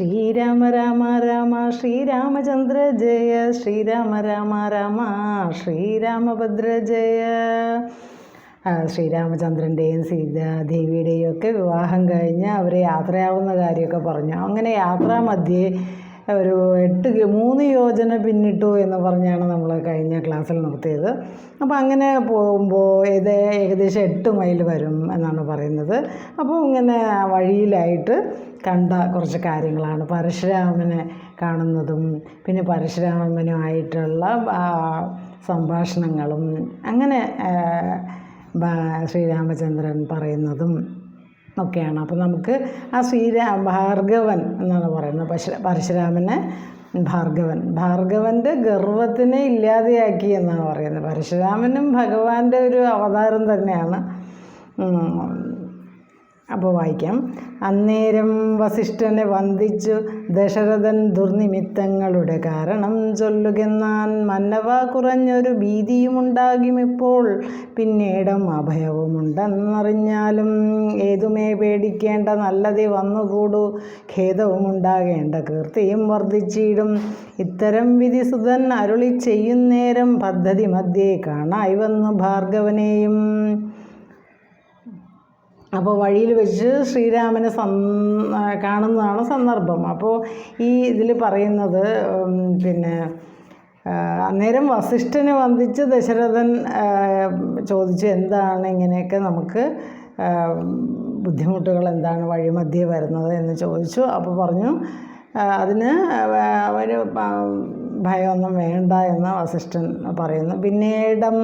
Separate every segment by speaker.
Speaker 1: ശ്രീരാമ രാമ രാമ ശ്രീരാമചന്ദ്ര ജയ ശ്രീരാമ രാമ രാമ ശ്രീരാമഭദ്ര ജയ. ശ്രീരാമചന്ദ്രന്റെയും സീതാദേവിയുടെയും ഒക്കെ വിവാഹം കഴിഞ്ഞ് അവർ യാത്രയാവുന്ന കാര്യമൊക്കെ പറഞ്ഞു. അങ്ങനെ യാത്രാമധ്യേ ഒരു എട്ട് മൂന്ന് യോജന പിന്നിട്ടു എന്ന് പറഞ്ഞാണ് നമ്മൾ കഴിഞ്ഞ ക്ലാസ്സിൽ നിർത്തിയത്. അപ്പോൾ അങ്ങനെ പോകുമ്പോൾ ഇത് ഏകദേശം എട്ട് മൈൽ വരും എന്നാണ് പറയുന്നത്. അപ്പോൾ ഇങ്ങനെ വഴിയിലായിട്ട് കണ്ട കുറച്ച് കാര്യങ്ങളാണ്. പരശുരാമനെ കാണുന്നതും പിന്നെ പരശുരാമനുമായിട്ടുള്ള സംഭാഷണങ്ങളും അങ്ങനെ ശ്രീരാമചന്ദ്രൻ പറയുന്നതും ഒക്കെയാണ്. അപ്പോൾ നമുക്ക് ആ ശ്രീരാ ഭാർഗവൻ എന്നാണ് പറയുന്നത്. പശു പരശുരാമനെ ഭാർഗവൻ. ഭാർഗവന്റെ ഗർവത്തിനെ ഇല്ലാതെയാക്കി എന്നാണ് പറയുന്നത്. പരശുരാമനും ഭഗവാന്റെ ഒരു അവതാരം തന്നെയാണ്. അപ്പോൾ വായിക്കാം. അന്നേരം വസിഷ്ഠനെ വന്ദിച്ചു ദശരഥൻ ദുർനിമിത്തങ്ങളുടെ കാരണം ചൊല്ലുകെന്നാൻ മന്നവ കുറഞ്ഞൊരു ഭീതിയുമുണ്ടാകും ഇപ്പോൾ. പിന്നീടും അഭയവുമുണ്ടെന്നറിഞ്ഞാലും ഏതുമേ പേടിക്കേണ്ട നല്ലതേ വന്നുകൂടൂ. ഖേദവുമുണ്ടാകേണ്ട കീർത്തിയും വർദ്ധിച്ചിടും. ഇത്തരം വിധിസുതൻ അരുളി ചെയ്യുന്നേരം പദ്ധതി മധ്യേ കാണായി വന്നു ഭാർഗവനെയും. അപ്പോൾ വഴിയിൽ വെച്ച് ശ്രീരാമനെ സന് കാണുന്നതാണ് സന്ദർഭം. അപ്പോൾ ഈ ഇതിൽ പറയുന്നത് പിന്നെ അന്നേരം വസിഷ്ഠനെ വന്ദിച്ച് ദശരഥൻ ചോദിച്ചു എന്താണ് ഇങ്ങനെയൊക്കെ നമുക്ക് ബുദ്ധിമുട്ടുകൾ എന്താണ് വഴിമധ്യേ വരുന്നത് എന്ന് ചോദിച്ചു. അപ്പോൾ പറഞ്ഞു അതിന് അവർ ഭയമൊന്നും വേണ്ട എന്ന് വസിഷ്ഠൻ പറയുന്നു. പിന്നീടും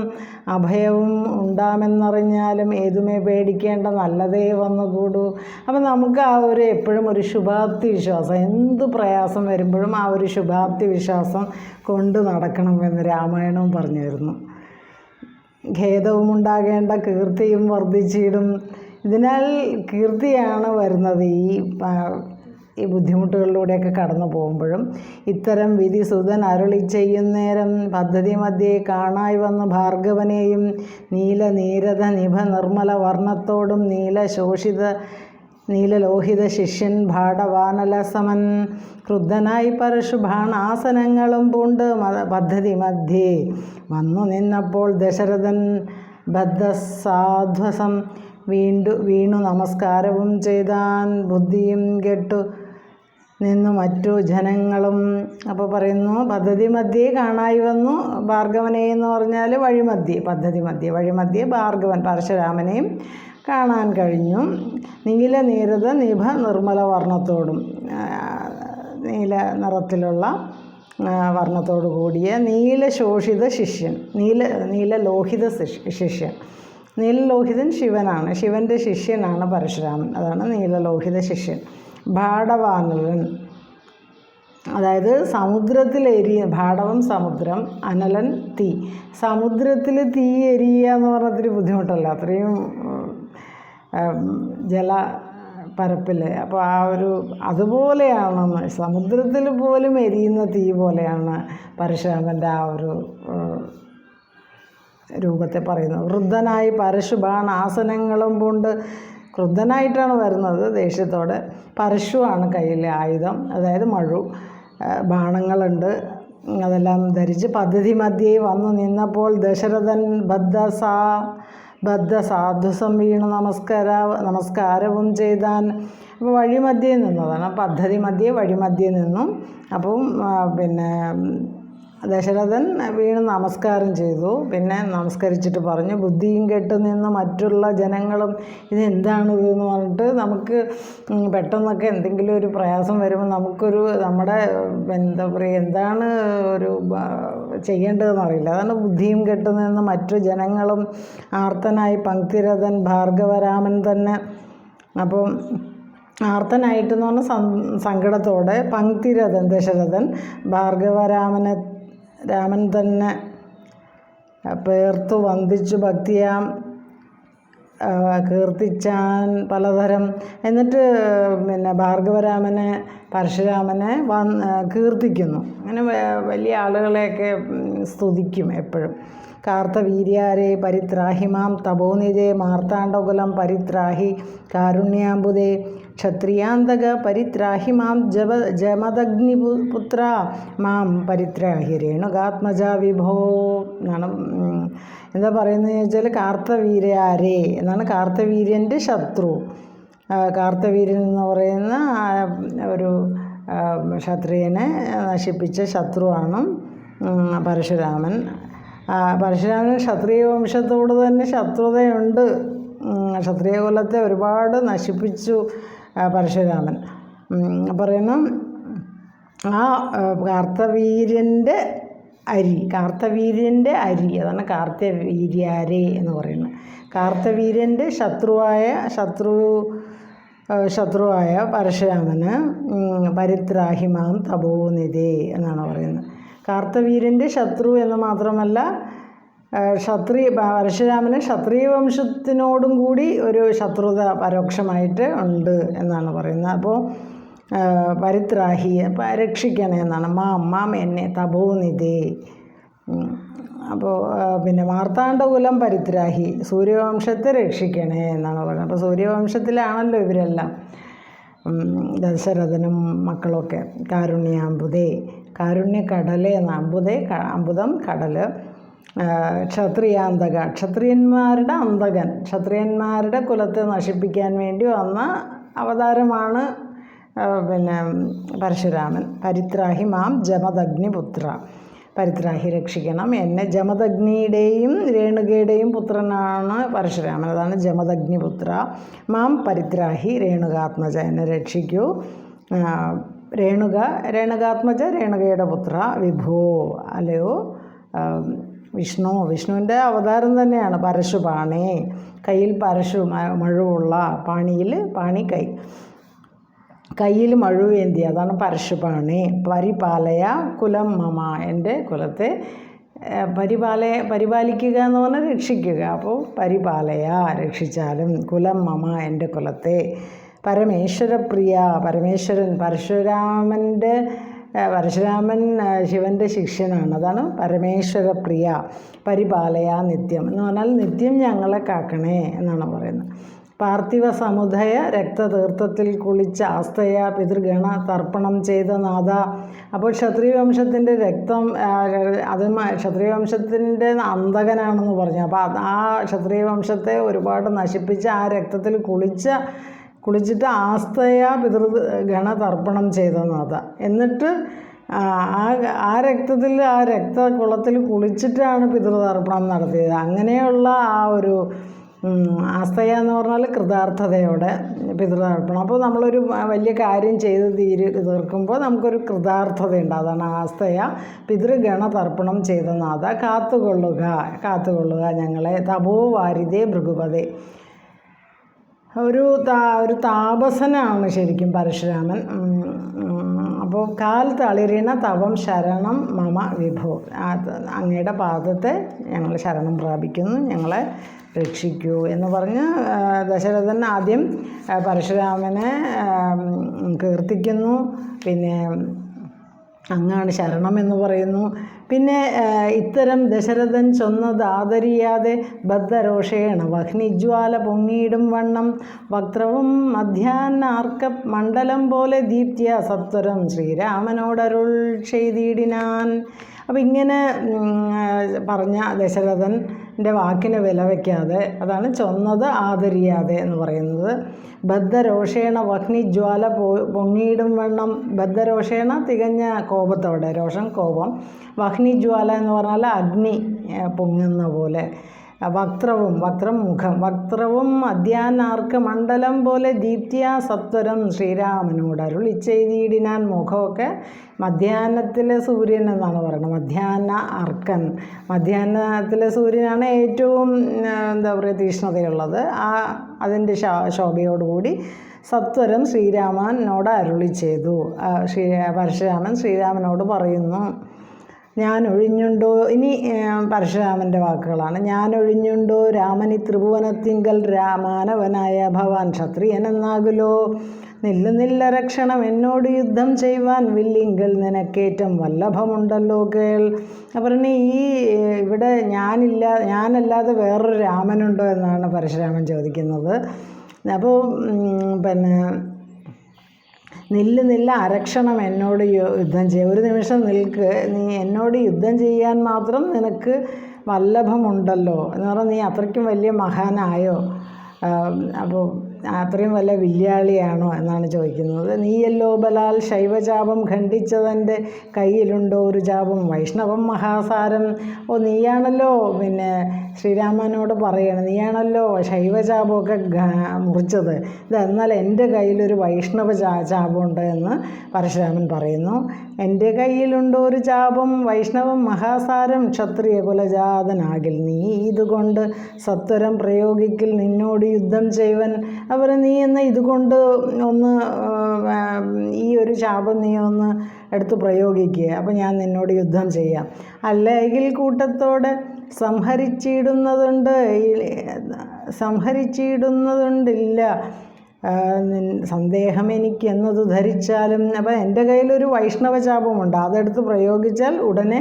Speaker 1: അഭയവും ഉണ്ടാമെന്നറിഞ്ഞാലും ഏതുമേ പേടിക്കേണ്ട നല്ലതേ വന്നുകൂടൂ. അപ്പം നമുക്ക് ആ ഒരു എപ്പോഴും ഒരു ശുഭാപ്തി വിശ്വാസം എന്ത് പ്രയാസം വരുമ്പോഴും ആ ഒരു ശുഭാപ്തി വിശ്വാസം കൊണ്ട് നടക്കണമെന്ന് രാമായണവും പറഞ്ഞിരുന്നു. ഖേദവും ഉണ്ടാകേണ്ട കീർത്തിയും വർദ്ധിച്ചിടും. ഇതിനാൽ കീർത്തിയാണ് വരുന്നത് ഈ ഈ ബുദ്ധിമുട്ടുകളിലൂടെയൊക്കെ കടന്നു പോകുമ്പോഴും ഇത്തരം വിധി സുതൻ അരുളി ചെയ്യുന്നേരം പദ്ധതി മധ്യേ കാണായി വന്ന ഭാർഗവനെയും നീല നീരത നിഭ നിർമ്മല വർണത്തോടും നീല ശോഷിത നീലലോഹിത ശിഷ്യൻ ഭാടവാനലസമൻ ക്രുദ്ധനായി പരശുഭാണാസനങ്ങളും പൂണ്ട് പദ്ധതി മധ്യേ വന്നു നിന്നപ്പോൾ ദശരഥൻ ബദ്ധസാധ്വസം വീണ്ടു വീണു നമസ്കാരവും ചെയ്താൻ ബുദ്ധിയും കെട്ടു നിന്നു മറ്റു ജനങ്ങളും. അപ്പോൾ പറയുന്നു പദ്ധതി മധ്യേ കാണായി വന്നു. ഭാർഗവനെ എന്ന് പറഞ്ഞാൽ വഴിമധ്യേ പദ്ധതി മധ്യേ വഴിമധ്യേ ഭാർഗവൻ പരശുരാമനെയും കാണാൻ കഴിഞ്ഞു. നീല നീരത നിഭ നിർമ്മല വർണത്തോടും നീല നിറത്തിലുള്ള വർണത്തോടു കൂടിയ നീലശോഷിത ശിഷ്യൻ നീല നീല ലോഹിത ശിഷ്യൻ. നീലലോഹിതൻ ശിവനാണ് ശിവന്റെ ശിഷ്യനാണ് പരശുരാമൻ. അതാണ് നീലലോഹിത ശിഷ്യൻ. ഭാടവാനലൻ അതായത് സമുദ്രത്തിൽ എരിയ ഭാടവം സമുദ്രം അനലൻ തീ. സമുദ്രത്തിൽ തീ എരിയുക എന്ന് പറഞ്ഞൊത്തിരി ബുദ്ധിമുട്ടല്ല? അത്രയും ജല പരപ്പിൽ അപ്പോൾ ആ ഒരു അതുപോലെയാണ് സമുദ്രത്തിൽ പോലും എരിയുന്ന തീ പോലെയാണ് പരശുരാമന്റെ ആ ഒരു രൂപത്തെ പറയുന്നത്. വൃദ്ധനായി പരശുബാൺ ആസനങ്ങളും കൊണ്ട് ക്രുദ്ധനായിട്ടാണ് വരുന്നത് ദേഷ്യത്തോടെ. പരശുവാണ് കയ്യിലെ ആയുധം. അതായത് മഴു ബാണങ്ങളുണ്ട്. അതെല്ലാം ധരിച്ച് പദ്ധതി മധ്യേ വന്നു നിന്നപ്പോൾ ദശരഥൻ ബദ്ധസാ ബദ്ധ സാധുസം വീണു നമസ്കാര നമസ്കാരവും ചെയ്താൻ അപ്പോൾ വഴിമധ്യേ നിന്നതാണ്. പദ്ധതി മധ്യേ വഴിമധ്യേ നിന്നും. അപ്പം പിന്നെ ദശരഥൻ വീണ് നമസ്കാരം ചെയ്തു. പിന്നെ നമസ്കരിച്ചിട്ട് പറഞ്ഞു ബുദ്ധിയും കെട്ട് നിന്ന് മറ്റുള്ള ജനങ്ങളും ഇതെന്താണ് ഇതെന്ന് പറഞ്ഞിട്ട് നമുക്ക് പെട്ടെന്നൊക്കെ എന്തെങ്കിലും ഒരു പ്രയാസം വരുമ്പോൾ നമുക്കൊരു നമ്മുടെ എന്താ പറയുക എന്താണ് ഒരു ചെയ്യേണ്ടതെന്ന് അറിയില്ല. അതാണ് ബുദ്ധിയും കെട്ട് നിന്ന് മറ്റു ജനങ്ങളും ആർത്തനായി പങ്ക്തിരഥൻ ഭാർഗവരാമൻ തന്നെ. അപ്പം ആർത്തനായിട്ടെന്ന് പറഞ്ഞാൽ സം- സങ്കടത്തോടെ പങ്ക്തിരഥൻ ദശരഥൻ ഭാർഗവരാമനെ രാമൻ തന്നെ പേർത്തു വന്ദിച്ചു ഭക്തിയാം കീർത്തിച്ചാൻ പലതരം. എന്നിട്ട് പിന്നെ ഭാർഗവരാമനെ പരശുരാമനെ വന്ന് കീർത്തിക്കുന്നു. അങ്ങനെ വലിയ ആളുകളെയൊക്കെ സ്തുതിക്കും എപ്പോഴും. കാർത്തവീര്യാരെ പരിത്രാഹിമാം തപോനിധേ മാർത്താണ്ഡകുലം പരിത്രാഹി കാരുണ്യാംബുദേ ക്ഷത്രിയാന്തക പരിത്രാഹി മാം ജപ ജമദഗ്നിപുത്ര മാം പരിത്രാഹി രേണുകാത്മജ വിഭോ എന്നാണ് എന്താ പറയുന്നത് വെച്ചാൽ കാർത്തവീര്യാരേ എന്നാണ് കാർത്തവീര്യന്റെ ശത്രു. കാർത്തവീര്യൻ എന്ന് പറയുന്ന ഒരു ക്ഷത്രിയനെ നശിപ്പിച്ച ശത്രുവാണ് പരശുരാമൻ. പരശുരാമൻ ക്ഷത്രിയ വംശത്തോട് തന്നെ ശത്രുതയുണ്ട്. ക്ഷത്രിയ കുലത്തെ ഒരുപാട് നശിപ്പിച്ചു. പരശുരാമൻ. പറയുന്നു ആ കാർത്തവീര്യന്റെ അരി കാർത്തവീര്യന്റെ അരി അതാണ് കാർത്തവീര്യാരേ എന്ന് പറയുന്നത്. കാർത്തവീര്യന്റെ ശത്രുവായ ശത്രു ശത്രുവായ പരശുരാമന് പരിത്രാഹിമാം തപോനിധേ എന്നാണ് പറയുന്നത്. കാർത്തവീര്യന്റെ ശത്രു എന്ന് മാത്രമല്ല ക്ഷത്രിയ പരശുരാമന് ക്ഷത്രിയ വംശത്തിനോടും കൂടി ഒരു ശത്രുത പരോക്ഷമായിട്ട് ഉണ്ട് എന്നാണ് പറയുന്നത്. അപ്പോൾ പരിത്രാഹി രക്ഷിക്കണേ എന്നാണ്. മാം മാം എന്നെ തപോനിധി. അപ്പോൾ പിന്നെ മാർത്താണ്ഡകുലം പരിത്രാഹി സൂര്യവംശത്തെ രക്ഷിക്കണേ എന്നാണ് പറയുന്നത്. അപ്പോൾ സൂര്യവംശത്തിലാണല്ലോ ഇവരെല്ലാം. ദശരഥനും മക്കളൊക്കെ. കാരുണ്യാമ്പുതേ കാരുണ്യക്കടലേ എന്ന അമ്പുതേ അമ്പുതം കടൽ ക്ഷത്രിയാന്തക. ക്ഷത്രിയന്മാരുടെ അന്തകൻ. ക്ഷത്രിയന്മാരുടെ കുലത്തെ നശിപ്പിക്കാൻ വേണ്ടി വന്ന അവതാരമാണ് പിന്നെ പരശുരാമൻ. പരിത്രാഹി മാം ജമദഗ്നിപുത്ര. പരിത്രാഹി രക്ഷിക്കണം. എന്നെ ജമദഗ്നിയുടെയും രേണുകയുടെയും പുത്രനാണ് പരശുരാമൻ. അതാണ് ജമദഗ്നിപുത്ര. മാം പരിത്രാഹി രേണുകാത്മജ. എന്നെ രക്ഷിക്കൂ. രേണുക രേണുകാത്മജ രേണുകയുടെ പുത്ര. വിഭോ അല്ലയോ? വിഷ്ണു. വിഷ്ണുവിന്റെ അവതാരം തന്നെയാണ് പരശുപാണി. കയ്യിൽ പരശു മഴുവുള്ള പാണിയിൽ പാണി കൈ. കയ്യിൽ മഴുവേന്തി അതാണ് പരശുപാണി. പരിപാലയ കുലം മമ എന്റെ കുലത്തെ പരിപാലയ പരിപാലിക്കുക എന്ന് പറഞ്ഞാൽ രക്ഷിക്കുക. അപ്പോൾ പരിപാലയ രക്ഷിച്ചാലും കുലം മമ എന്റെ കുലത്തെ. പരമേശ്വരപ്രിയ പരമേശ്വരൻ പരശുരാമന്റെ പരശുരാമൻ ശിവന്റെ ശിഷ്യനാണ്. അതാണ് പരമേശ്വര പ്രിയ പരിപാലയ നിത്യം. എന്ന് പറഞ്ഞാൽ നിത്യം ഞങ്ങളെ കാക്കണേ എന്നാണ് പറയുന്നത്. പാർത്ഥിവ സമുദയ രക്തതീർത്ഥത്തിൽ കുളിച്ച ആസ്തയ പിതൃഗണ തർപ്പണം ചെയ്ത നാഥ. അപ്പോൾ ക്ഷത്രിയവംശത്തിന്റെ രക്തം അത് ക്ഷത്രിയവംശത്തിന്റെ അന്തകനാണെന്ന് പറഞ്ഞു. അപ്പോൾ ആ ക്ഷത്രിയവംശത്തെ ഒരുപാട് നശിപ്പിച്ച് ആ രക്തത്തിൽ കുളിച്ച കുളിച്ചിട്ട് ആസ്തയ പിതൃ ഗണ തർപ്പണം ചെയ്ത നാഥ എന്നിട്ട് ആ ആ- രക്തത്തിൽ ആ രക്തകുളത്തിൽ കുളിച്ചിട്ടാണ് പിതൃതർപ്പണം നടത്തിയത്. അങ്ങനെയുള്ള ആ ഒരു ആസ്തയ എന്ന് പറഞ്ഞാൽ കൃതാർത്ഥതയോടെ പിതൃതർപ്പണം. അപ്പോൾ നമ്മളൊരു വലിയ കാര്യം ചെയ്ത് തീര് തീർക്കുമ്പോൾ നമുക്കൊരു കൃതാർത്ഥതയുണ്ട്. അതാണ് ആസ്തയ പിതൃഗണ തർപ്പണം ചെയ്ത നാഥ കാത്തുകൊള്ളുക കാത്തുകൊള്ളുക ഞങ്ങളെ തപോ വാരിതേ ഭൃഗുപതേ. ഒരു താ ഒരു താപസനാണ് ശരിക്കും പരശുരാമൻ. അപ്പോൾ കാൽ തളിരിണ തവം ശരണം മമ വിഭോ. അങ്ങയുടെ പാദത്തെ ഞങ്ങൾ ശരണം പ്രാപിക്കുന്നു ഞങ്ങളെ രക്ഷിക്കൂ എന്ന് പറഞ്ഞ് ദശരഥൻ ആദ്യം പരശുരാമനെ കീർത്തിക്കുന്നു. പിന്നെ അങ്ങാണ് ശരണമെന്ന് പറയുന്നു. പിന്നെ ഇത്തരം ദശരഥൻ ചൊന്നത് ആദരിയാതെ ബദ്ധരോഷേണ വഹ്നിജ്വാല പൊങ്ങിയിടും വണ്ണം. വക്രവും മധ്യാർക്ക മണ്ഡലം പോലെ ദീപ്തിയ സത്വരം ശ്രീരാമനോടരുൾ ചെയ്തിടിനാൻ. അപ്പം ഇങ്ങനെ പറഞ്ഞ ആ, പറഞ്ഞ വാക്കിനെ വില വയ്ക്കാതെ അതാണ് ചൊന്നത് ആദരിയാതെ എന്ന് പറയുന്നത്. ബദ്ധരോഷേണ വഹ്നിജ്വാല പോ പൊങ്ങിയിടും വണ്ണം. ബദ്ധരോഷേണ തികഞ്ഞ കോപത്തോടെ രോഷം കോപം. വഹ്നിജ്വാല എന്ന് പറഞ്ഞാൽ അഗ്നി പൊങ്ങുന്ന പോലെ. വക്രവും വക്രം മുഖം വക്രവും അധ്യാനാർക്ക് മണ്ഡലം പോലെ ദീപ്തിയാ സത്വരം ശ്രീരാമനോട് അരുളി ചെയ്തിടിനാൻ മുഖമൊക്കെ മധ്യാഹ്നത്തിലെ സൂര്യൻ എന്നാണ് പറയുന്നത്. മധ്യാഹ്ന അർക്കൻ. മധ്യാഹ്നത്തിലെ സൂര്യനാണ് ഏറ്റവും എന്താ പറയുക തീക്ഷ്ണതയുള്ളത് ആ അതിന്റെ ശോഭയോടുകൂടി സത്വരം ശ്രീരാമനോട് അരുളി ചെയ്തു. ശ്രീ പരശുരാമൻ ശ്രീരാമനോട് പറയുന്നു ഞാൻ ഒഴിഞ്ഞുണ്ടോ ഇനി പരശുരാമന്റെ വാക്കുകളാണ്. ഞാൻ ഒഴിഞ്ഞുണ്ടോ രാമനി ത്രിഭുവനത്തിങ്കൽ രാമാനവനായ ഭവാൻ ക്ഷത്രിയനെന്നാകുലോ? നില്ലുന്നില്ല രക്ഷണം എന്നോട് യുദ്ധം ചെയ്യുവാൻ വില്ലിങ്കൽ നിനക്കേറ്റം വല്ലഭമുണ്ടല്ലോ കേൾ. പറഞ്ഞ് ഈ ഇവിടെ ഞാനില്ല ഞാനല്ലാതെ വേറൊരു രാമനുണ്ടോ എന്നാണ് പരശുരാമൻ ചോദിക്കുന്നത്. അപ്പോൾ പിന്നെ നില്ല് നില്ല അരക്ഷണം എന്നോട് യുദ്ധം ചെയ്യുക ഒരു നിമിഷം നിൽക്ക്. നീ എന്നോട് യുദ്ധം ചെയ്യാൻ മാത്രം നിനക്ക് വല്ലഭമുണ്ടല്ലോ. എന്ന് പറഞ്ഞാൽ നീ അത്രയ്ക്കും വലിയ മഹാനായോ? അപ്പോൾ അത്രയും വല്ല വില്യാളിയാണോ എന്നാണ് ചോദിക്കുന്നത്. നീയല്ലോ ബലാൽ ശൈവചാപം ഖണ്ഡിച്ചതെന്റെ കയ്യിലുണ്ടോ ഒരു ചാപം വൈഷ്ണവം മഹാസാരം. ഓ നീയാണല്ലോ പിന്നെ ശ്രീരാമനോട് പറയണം നീയാണല്ലോ ശൈവചാപമൊക്കെ മുറിച്ചത്. ഇത് എന്നാൽ എന്റെ കയ്യിലൊരു വൈഷ്ണവ ചാ ചാപമുണ്ട് എന്ന് പരശുരാമൻ പറയുന്നു. എന്റെ കയ്യിലുണ്ടോ ഒരു ചാപം വൈഷ്ണവം മഹാസാരം. ക്ഷത്രിയ കുലജാതനാകിൽ നീ ഇതുകൊണ്ട് സത്വരം പ്രയോഗിക്കിൽ. നിന്നോട് യുദ്ധം ചെയ്വൻ. അവർ നീ എന്ന ഇതുകൊണ്ട് ഒന്ന് ഈ ഒരു ശാപം നീ ഒന്ന് എടുത്ത് പ്രയോഗിക്കുക അപ്പോൾ ഞാൻ നിന്നോട് യുദ്ധം ചെയ്യാം. അല്ലെങ്കിൽ കൂട്ടത്തോടെ സംഹരിച്ചിടുന്നതുണ്ട്. സംഹരിച്ചിടുന്നതുണ്ടില്ല. സന്ദേഹം എനിക്ക് എന്നത് ധരിച്ചാലും അപ്പം എന്റെ കയ്യിലൊരു വൈഷ്ണവ ചാപമുണ്ട് അതെടുത്ത് പ്രയോഗിച്ചാൽ ഉടനെ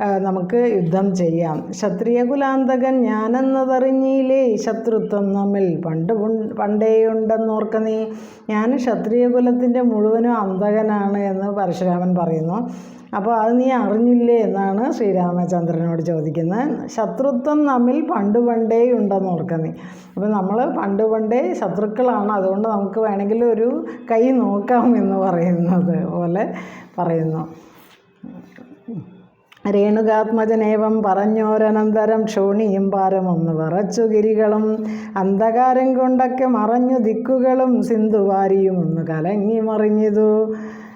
Speaker 1: നമുക്ക് യുദ്ധം ചെയ്യാം. ക്ഷത്രിയകുലാന്തകൻ ഞാനെന്നതറിഞ്ഞില്ലേ? ശത്രുത്വം നമ്മിൽ പണ്ട് പണ്ടേയുണ്ടെന്നോർക്ക നീ. ഞാൻ ക്ഷത്രിയ കുലത്തിന്റെ മുഴുവനും അന്തകനാണ് എന്ന് പരശുരാമൻ പറയുന്നു. അപ്പോൾ അത് നീ അറിഞ്ഞില്ലേ എന്നാണ് ശ്രീരാമചന്ദ്രനോട് ചോദിക്കുന്നത്. ശത്രുത്വം നമ്മിൽ പണ്ട് പണ്ടേ ഉണ്ടെന്ന് ഓർക്ക നീ. അപ്പോൾ നമ്മൾ പണ്ട് പണ്ടേ ശത്രുക്കളാണ്. അതുകൊണ്ട് നമുക്ക് വേണമെങ്കിൽ ഒരു കൈ നോക്കാം എന്ന് പറയുന്നത് പോലെ പറയുന്നു. രേണുകാത്മജനേവം പറഞ്ഞോരനന്തരം ക്ഷോണിയും പാരമൊന്ന് വറച്ചു ഗിരികളും അന്ധകാരം കൊണ്ടൊക്കെ മറഞ്ഞു ദിക്കുകളും സിന്ധുവാരിയും ഒന്ന് കലങ്ങി മറിഞ്ഞതു.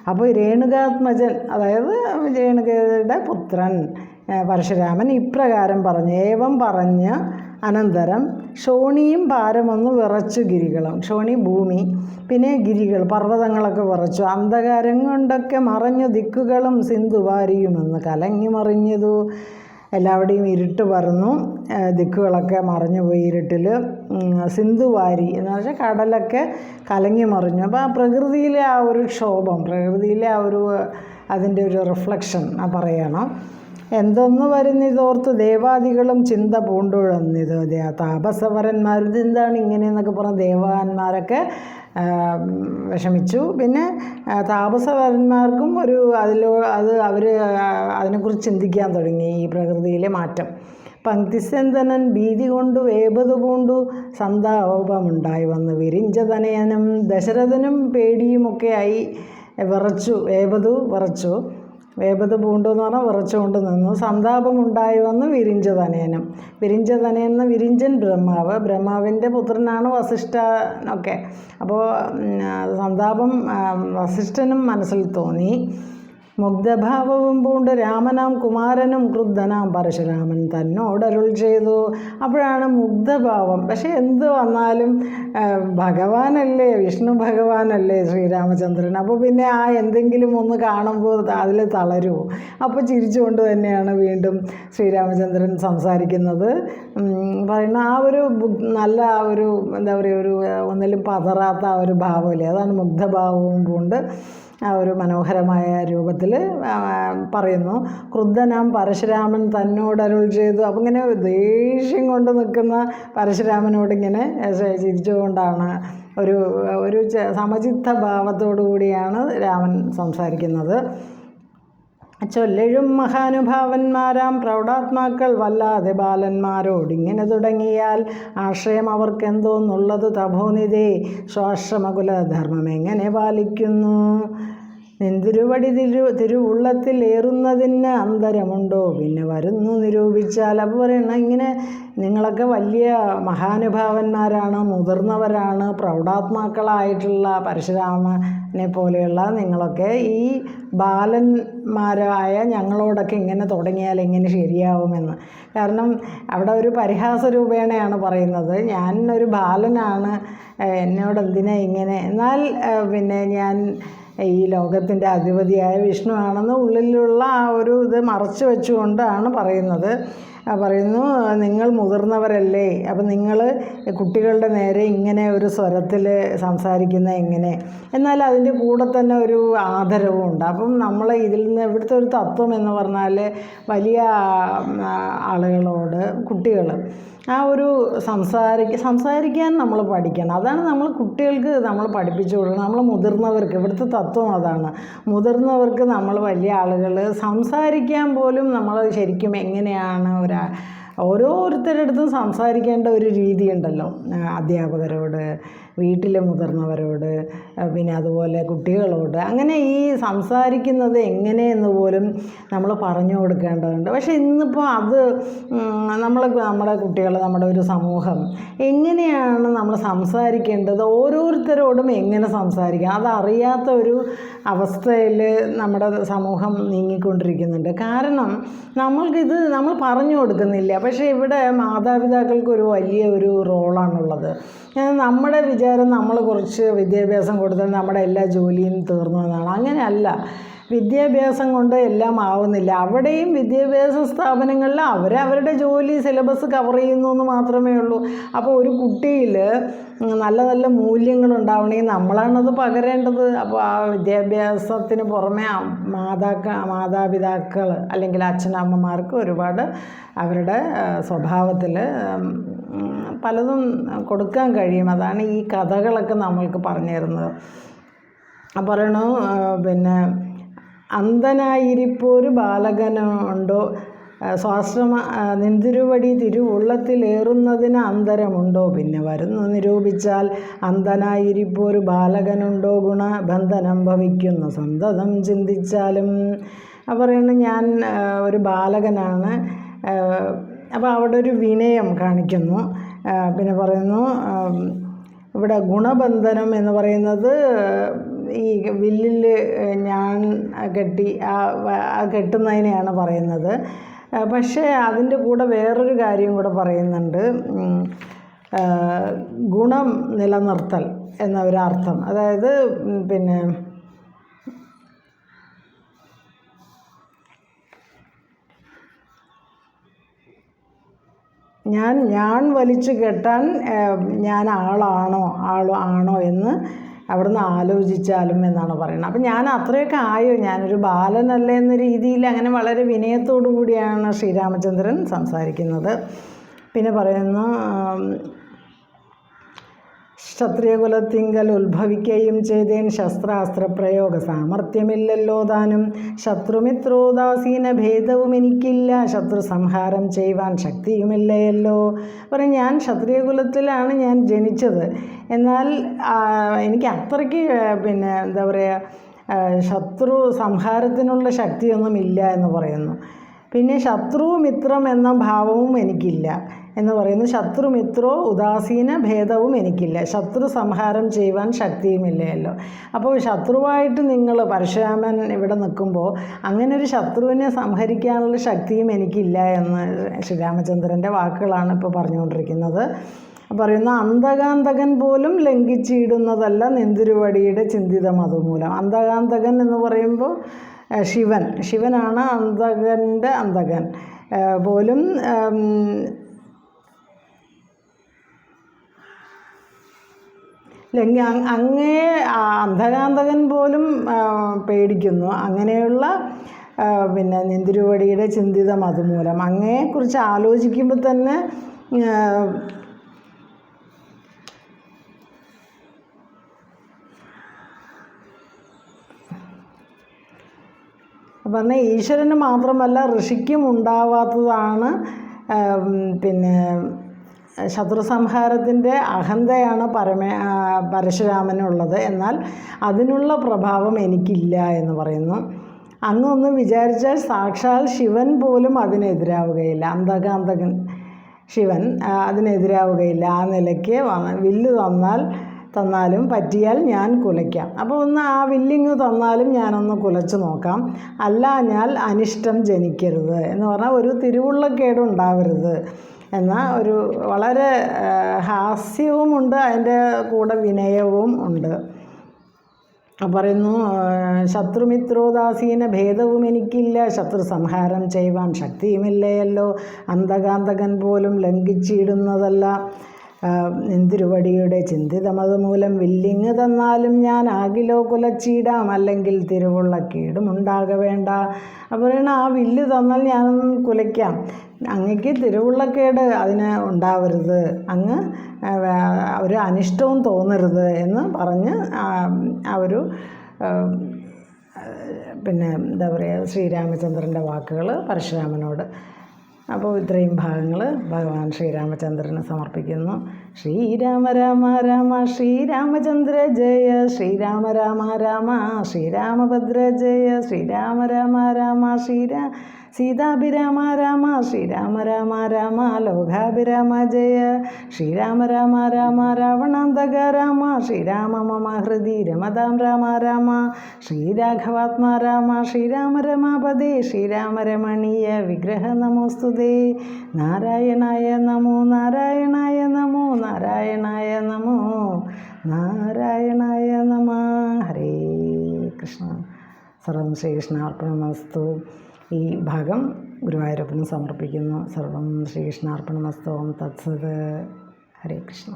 Speaker 1: അപ്പോൾ രേണുകാത്മജൻ അതായത് രേണുകയുടെ പുത്രൻ പരശുരാമൻ ഇപ്രകാരം പറഞ്ഞു ഏവം പറഞ്ഞ് അനന്തരം ഷോണിയും പാരമൊന്ന് വിറച്ചു ഗിരികളും. ഷോണി ഭൂമി പിന്നെ ഗിരികൾ പർവതങ്ങളൊക്കെ വിറച്ചു. അന്ധകാരം കൊണ്ടൊക്കെ മറഞ്ഞു ദിക്കുകളും സിന്ധുവാരിയുമെന്ന് കലങ്ങി മറിഞ്ഞതു. എല്ലാവിടെയും ഇരുട്ട് പറന്നു ദിക്കുകളൊക്കെ മറഞ്ഞു പോയി ഇരുട്ടിൽ സിന്ധുവാരി എന്ന് വെച്ചാൽ കടലൊക്കെ കലങ്ങി മറിഞ്ഞു. അപ്പോൾ ആ പ്രകൃതിയിലെ ആ ഒരു ക്ഷോഭം പ്രകൃതിയിലെ ആ ഒരു അതിന്റെ ഒരു റിഫ്ലക്ഷൻ ആ പറയണം. എന്തൊന്നു വരുന്നിതോർത്ത് ദേവാദികളും ചിന്ത പൂണ്ടുഴന്നിത്. എന്താണ് ഇതെന്താണ് ഇങ്ങനെയെന്നൊക്കെ പറഞ്ഞ് ദേവാന്മാരൊക്കെ വിഷമിച്ചു. പിന്നെ താപസവരന്മാർക്കും ഒരു അതിലോ അത് അവർ അതിനെക്കുറിച്ച് ചിന്തിക്കാൻ തുടങ്ങി ഈ പ്രകൃതിയിലെ മാറ്റം. പങ്ക്തിസന്ധനൻ ഭീതി കൊണ്ടു വേപതു പൂണ്ടു സന്താപമുണ്ടായി വന്നു. വിരിഞ്ചതനയനും ദശരഥനും പേടിയുമൊക്കെയായി വിറച്ചു വേപതു വിറച്ചു. വേപത് പൂണ്ടു എന്ന് പറഞ്ഞാൽ വിറച്ചുകൊണ്ട് നിന്നു. സന്താപമുണ്ടായി വന്ന് വിരിഞ്ചതനയനും വിരിഞ്ചതനയൻ എന്ന് വിരിഞ്ചൻ ബ്രഹ്മാവ്. ബ്രഹ്മാവിന്റെ പുത്രനാണ് വസിഷ്ഠനൊക്കെ അപ്പോൾ സന്താപം വസിഷ്ഠനും മനസ്സിൽ തോന്നി. മുഗ്ധഭാവവും പൂണ്ട് രാമനാം കുമാരനും ക്രുദ്ധനാം പരശുരാമൻ തന്നോടരുൾ ചെയ്തു. അപ്പോഴാണ് മുഗ്ധഭാവം. പക്ഷേ എന്ത് വന്നാലും ഭഗവാനല്ലേ വിഷ്ണു ഭഗവാനല്ലേ ശ്രീരാമചന്ദ്രൻ? അപ്പോൾ പിന്നെ ആ എന്തെങ്കിലും ഒന്ന് കാണുമ്പോൾ അതിൽ തളരുമോ അപ്പോൾ ചിരിച്ചുകൊണ്ട് തന്നെയാണ് വീണ്ടും ശ്രീരാമചന്ദ്രൻ സംസാരിക്കുന്നത്. പറയുന്ന ആ ഒരു നല്ല ഒരു എന്താ പറയുക ഒരു ഒന്നിലും പതറാത്ത ആ ഒരു ഭാവമില്ലേ? അതാണ് മുഗ്ധഭാവവും പൂണ്ട്. ഒരു മനോഹരമായ രൂപത്തിൽ പറയുന്നു. ക്രുദ്ധനാം പരശുരാമൻ തന്നോടരുൾ ചെയ്തു. അപ്പം ഇങ്ങനെ ദേഷ്യം കൊണ്ട് നിൽക്കുന്ന പരശുരാമനോട് ഇങ്ങനെ ചിരിച്ചുകൊണ്ടാണ് ഒരു ഒരു സമചിത്ത ഭാവത്തോടു കൂടിയാണ് രാമൻ സംസാരിക്കുന്നത്. ചൊല്ലഴും മഹാനുഭാവന്മാരാം പ്രൗഢാത്മാക്കൾ വല്ലാതെ ബാലന്മാരോട് ഇങ്ങനെ തുടങ്ങിയാൽ ആശ്രയം അവർക്കെന്തോന്നുള്ളത് തപോനിതേ സ്വാശ്രമകുലധർമ്മം എങ്ങനെ പാലിക്കുന്നു? നിന്തിരുവടി തിരു തിരുവുള്ളത്തിൽ ഏറുന്നതിന് അന്തരമുണ്ടോ? പിന്നെ വരുന്നു നിരൂപിച്ചാൽ. അപ്പോൾ പറയണ ഇങ്ങനെ നിങ്ങളൊക്കെ വലിയ മഹാനുഭാവന്മാരാണ് മുതിർന്നവരാണ് പ്രൗഢാത്മാക്കളായിട്ടുള്ള പരശുരാമനെ പോലെയുള്ള നിങ്ങളൊക്കെ ഈ ബാലന്മാരായ ഞങ്ങളോടൊക്കെ ഇങ്ങനെ തുടങ്ങിയാൽ എങ്ങനെ ശരിയാവുമെന്ന്. കാരണം അവിടെ ഒരു പരിഹാസ രൂപേണയാണ് പറയുന്നത്. ഞാൻ ഒരു ബാലനാണ് എന്നോട് എന്തിനാ ഇങ്ങനെ? എന്നാൽ പിന്നെ ഞാൻ ഈ ലോകത്തിന്റെ അധിപതിയായ വിഷ്ണു ആണെന്ന് ഉള്ളിലുള്ള ആ ഒരു ഇത് മറച്ചു വെച്ചുകൊണ്ടാണ് പറയുന്നത്. പറയുന്നു നിങ്ങൾ മുതിർന്നവരല്ലേ? അപ്പം നിങ്ങൾ കുട്ടികളുടെ നേരെ ഇങ്ങനെ ഒരു സ്വരത്തിൽ സംസാരിക്കുന്ന എങ്ങനെ? എന്നാൽ അതിന്റെ കൂടെ തന്നെ ഒരു ആദരവും ഉണ്ട്. അപ്പം നമ്മൾ ഇതിൽ നിന്ന് ഇവിടുത്തെ ഒരു തത്വം എന്ന് പറഞ്ഞാൽ വലിയ ആളുകളോട് കുട്ടികൾ ആ ഒരു സംസാരിക്ക സംസാരിക്കാൻ നമ്മൾ പഠിക്കണം. അതാണ് നമ്മൾ കുട്ടികൾക്ക് നമ്മൾ പഠിപ്പിച്ചു കൊടുക്കണം നമ്മൾ മുതിർന്നവർക്ക് ഇവിടുത്തെ തത്വം അതാണ്. മുതിർന്നവർക്ക് നമ്മൾ വലിയ ആളുകൾ സംസാരിക്കാൻ പോലും നമ്മൾ ശരിക്കും എങ്ങനെയാണ് ഒരാ ഓരോരുത്തരുടെ അടുത്തും സംസാരിക്കേണ്ട ഒരു രീതിയുണ്ടല്ലോ അധ്യാപകരോട്. വീട്ടിലെ മുതിർന്നവരോട് പിന്നെ അതുപോലെ കുട്ടികളോട് അങ്ങനെ ഈ സംസാരിക്കുന്നത് എങ്ങനെയെന്ന് പോലും നമ്മൾ പറഞ്ഞു കൊടുക്കേണ്ടതുണ്ട്. പക്ഷേ ഇന്നിപ്പോൾ അത് നമ്മൾ നമ്മുടെ കുട്ടികൾ നമ്മുടെ ഒരു സമൂഹം എങ്ങനെയാണ് നമ്മൾ സംസാരിക്കേണ്ടത്? ഓരോരുത്തരോടും എങ്ങനെ സംസാരിക്കാം? അതറിയാത്ത ഒരു അവസ്ഥയിൽ നമ്മുടെ സമൂഹം നീങ്ങിക്കൊണ്ടിരിക്കുന്നുണ്ട്. കാരണം നമ്മൾക്കിത് നമ്മൾ പറഞ്ഞു കൊടുക്കുന്നില്ല. പക്ഷേ ഇവിടെ മാതാപിതാക്കൾക്ക് ഒരു വലിയ ഒരു റോളാണുള്ളത്. നമ്മുടെ വിചാരം നമ്മൾ കുറച്ച് വിദ്യാഭ്യാസം കൊടുത്താൽ നമ്മുടെ എല്ലാ ജോലിയും തീർന്നു എന്നാണ്. അങ്ങനെയല്ല. വിദ്യാഭ്യാസം കൊണ്ട് എല്ലാം ആവുന്നില്ല. അവിടെയും വിദ്യാഭ്യാസ സ്ഥാപനങ്ങളിൽ അവർ അവരുടെ ജോലി സിലബസ് കവർ ചെയ്യുന്നു എന്ന് മാത്രമേ ഉള്ളൂ. അപ്പോൾ ഒരു കുട്ടിയിൽ നല്ല നല്ല മൂല്യങ്ങൾ ഉണ്ടാവണമെങ്കിൽ നമ്മളാണത് പകരേണ്ടത്. അപ്പോൾ ആ വിദ്യാഭ്യാസത്തിന് പുറമെ മാതാക്ക മാതാപിതാക്കൾ അല്ലെങ്കിൽ അച്ഛനമ്മമാർക്ക് ഒരുപാട് അവരുടെ സ്വഭാവത്തിൽ പലതും കൊടുക്കാൻ കഴിയും. അതാണ് ഈ കഥകളൊക്കെ നമ്മൾക്ക് പറഞ്ഞു തരുന്നത്. പറയണു പിന്നെ അന്ധനായിരിപ്പോരു ബാലകനുണ്ടോ സ്വാശ്രമ നിന്തിരുവടി തിരുവുള്ളത്തിലേറുന്നതിന് അന്തരമുണ്ടോ? പിന്നെ വരുന്നു നിരൂപിച്ചാൽ അന്ധനായിരിപ്പോരു ബാലകനുണ്ടോ? ഗുണബന്ധനം ഭവിക്കുന്നു. സന്തതം ചിന്തിച്ചാലും. പറയണു ഞാൻ ഒരു ബാലകനാണ്. അപ്പോൾ അവിടെ ഒരു വിനയം കാണിക്കുന്നു. പിന്നെ പറയുന്നു ഇവിടെ ഗുണബന്ധനം എന്ന് പറയുന്നത് ഈ വില്ലിൽ ഞാൻ കെട്ടി ആ കെട്ടുന്നതിനെയാണ് പറയുന്നത്. പക്ഷേ അതിന്റെ കൂടെ വേറൊരു കാര്യം കൂടെ പറയുന്നുണ്ട്. ഗുണം നിലനിർത്തൽ എന്ന ഒരു അർത്ഥം അതായത് പിന്നെ ഞാൻ ഞാൻ വലിച്ചു കെട്ടാൻ ഞാൻ ആളാണോ ആൾ ആണോ എന്ന് അവിടുന്ന് ആലോചിച്ചാലും എന്നാണ് പറയുന്നത്. അപ്പം ഞാൻ അത്രയൊക്കെ ആയോ? ഞാനൊരു ബാലനല്ല എന്ന രീതിയിൽ അങ്ങനെ വളരെ വിനയത്തോടു കൂടിയാണ് ശ്രീരാമചന്ദ്രൻ സംസാരിക്കുന്നത്. പിന്നെ പറയുന്നു ക്ഷത്രിയകുലത്തിങ്കൽ ഉത്ഭവിക്കുകയും ചെയ്തേൻ ശസ്ത്രാസ്ത്ര പ്രയോഗ സാമർഥ്യമില്ലല്ലോ താനും. ശത്രുമിത്രോദാസീന ഭേദവും എനിക്കില്ല. ശത്രു സംഹാരം ചെയ്യുവാൻ ശക്തിയുമില്ലയല്ലോ. പറയും ഞാൻ ക്ഷത്രിയകുലത്തിലാണ് ഞാൻ ജനിച്ചത്. എന്നാൽ എനിക്ക് അത്രയ്ക്ക് പിന്നെ എന്താ പറയുക ശത്രു സംഹാരത്തിനുള്ള ശക്തിയൊന്നും ഇല്ല എന്ന് പറയുന്നു. പിന്നെ ശത്രുവും മിത്രം എന്ന ഭാവവും എനിക്കില്ല. എന്ന് പറയുന്നത് ശത്രു മിത്രോ ഉദാസീന ഭേദവും എനിക്കില്ല. ശത്രു സംഹാരം ചെയ്യുവാൻ ശക്തിയുമില്ലയല്ലോ. അപ്പോൾ ശത്രുവായിട്ട് നിങ്ങൾ പരശുരാമൻ ഇവിടെ നിൽക്കുമ്പോൾ അങ്ങനെ ഒരു ശത്രുവിനെ സംഹരിക്കാനുള്ള ശക്തിയും എനിക്കില്ല എന്ന് ശ്രീരാമചന്ദ്രന്റെ വാക്കുകളാണ് ഇപ്പോൾ പറഞ്ഞുകൊണ്ടിരിക്കുന്നത്. പറയുന്ന അന്തകാന്തകൻ പോലും ലംഘിച്ചിടുന്നതല്ല നെന്തിരുവടിയുടെ ചിന്തിതം അതുമൂലം. അന്തകാന്തകൻ എന്ന് പറയുമ്പോൾ ശിവൻ. ശിവനാണ് അന്തകന്റെ അന്തകൻ പോലും ഉം, ലംഘ അ- അങ്ങേ അന്ധകാന്തകൻ പോലും പേടിക്കുന്നു. അങ്ങനെയുള്ള പിന്നെ നെന്തിരുവടിയുടെ ചിന്തിതം അതുമൂലം. അങ്ങയെക്കുറിച്ച് ആലോചിക്കുമ്പോൾ തന്നെ പറഞ്ഞാൽ പറഞ്ഞ ഈശ്വരന് മാത്രമല്ല ഋഷിക്കും ഉണ്ടാവാത്തതാണ് പിന്നെ ശത്രു സംഹാരത്തിന്റെ അഹന്തയാണ് പരമേ പരശുരാമനുള്ളത്. എന്നാൽ അതിനുള്ള പ്രഭാവം എനിക്കില്ല എന്ന് പറയുന്നു. അങ്ങൊന്നും വിചാരിച്ചാൽ സാക്ഷാൽ ശിവൻ പോലും അതിനെതിരാവുകയില്ല. അന്തകാന്തകൻ ശിവൻ അതിനെതിരാവുകയില്ല. ആ നിലയ്ക്ക് വില്ല് തന്നാൽ തന്നാലും പറ്റിയാൽ ഞാൻ കുലയ്ക്കാം. അപ്പോൾ ഒന്ന് ആ വില്ലിങ് തന്നാലും ഞാനൊന്ന് കുലച്ച് നോക്കാം. അല്ല ഞാൻ അനിഷ്ടം ജനിക്കരുത് എന്ന് പറഞ്ഞാൽ ഒരു തിരുവുള്ളക്കേട് ഉണ്ടാവരുത് എന്ന ഒരു വളരെ ഹാസ്യവുമുണ്ട് അതിന്റെ കൂടെ വിനയവും ഉണ്ട്. പറയുന്നു ശത്രുമിത്രോദാസീന ഭേദവും എനിക്കില്ല ശത്രു സംഹാരം ചെയ്യുവാൻ ശക്തിയുമില്ലയല്ലോ അന്തകാന്തകൻ പോലും ലംഘിച്ചിടുന്നതല്ല. എന്തിരുവടിയുടെ ചിന്തിതമത് മൂലം വില്ലിങ് തന്നാലും ഞാൻ ആകിലോ കുലച്ചീടാം അല്ലെങ്കിൽ തിരുവുള്ള കീടുമുണ്ടാക വേണ്ട അപ്പോൾ ആ വില്ല് തന്നാൽ ഞാൻ കുലയ്ക്കാം. അങ്ങക്ക് തിരുവുള്ളക്കേട് അതിന് ഉണ്ടാവരുത്. അങ്ങ് ഒരു അനിഷ്ടവും തോന്നരുത് എന്ന് പറഞ്ഞ് ആ ഒരു പിന്നെ എന്താ പറയുക ശ്രീരാമചന്ദ്രന്റെ വാക്കുകൾ പരശുരാമനോട്. അപ്പോൾ ഇത്രയും ഭാഗങ്ങൾ ഭഗവാൻ ശ്രീരാമചന്ദ്രന് സമർപ്പിക്കുന്നു. ശ്രീരാമ രാമ രാമ ശ്രീരാമചന്ദ്ര ജയ ശ്രീരാമ രാമ രാമ ശ്രീരാമഭദ്ര ജയ ശ്രീരാമ രാമ രാമ ശ്രീരാ സീതാഭിരാമ രാമ ശ്രീരാമ രാമ രാമ ലോകാഭിരാമ ജയ. ശ്രീരാമ രാമ രാമ രാവണാന്തക രാമ. ശ്രീരാമ മമ ഹൃദി രമതാം രാമ രാമ. ശ്രീരാഘവാത്മാ രാമ. ശ്രീരാമ രമാപദേ ശ്രീരാമ രമണീയ വിഗ്രഹ നമോസ്തുതേ. നാരായണായ നമോ നാരായണായ നമോ നാരായണായ നമോ നാരായണായ നമ. ഹരേ കൃഷ്ണ. സർവം ശ്രീകൃഷ്ണാർപ്പണമസ്തു. ഈ ഭാഗം ഗുരുവായൂരപ്പന് സമർപ്പിക്കുന്നു. സർവം ശ്രീകൃഷ്ണാർപ്പണമസ്തവം. തത്സത്. ഹരേ കൃഷ്ണ.